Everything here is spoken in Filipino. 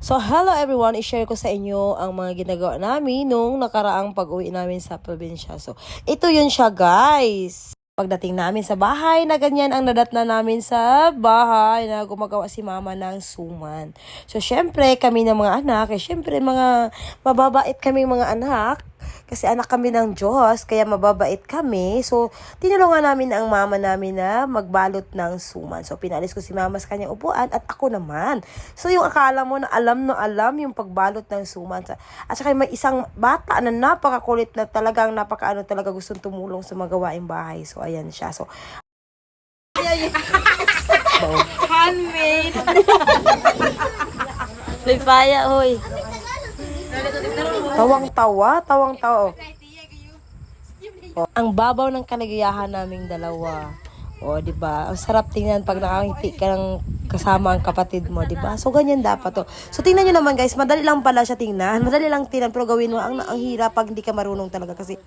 So, hello everyone! I-share ko sa inyo ang mga ginagawa namin nung nakaraang pag-uwi namin sa probinsya. So, ito yun siya guys! Pagdating namin sa bahay na ganyan ang nadatna namin sa bahay na gumagawa si mama ng suman. So, syempre, kami ng mga anak, eh, syempre, mga mababait kaming mga anak. Kasi anak kami ng Diyos, kaya mababait kami. So, tinulungan namin ang mama namin na magbalot ng suman. So, pinalis ko si mama sa kanyang upuan at ako naman. So, yung akala mo na alam no alam yung pagbalot ng suman. Sa- At saka may isang bata na napakakulit na talagang napakaano talaga gustong tumulong sa magawaing bahay. So, ayan siya. So, Handmade. Lipaya, hoy. Tawang-tawa, tawang-tawa. Oh, ang babaw ng kaligayahan naming dalawa. O, di ba? Ang sarap tingnan pag nakangiti ka ng kasama ang kapatid mo, di ba? So, ganyan dapat to. So, tingnan nyo naman, guys. Madali lang pala siya tingnan. Madali lang tingnan, pero gawin mo. Ang, ang hirap pag hindi ka marunong talaga kasi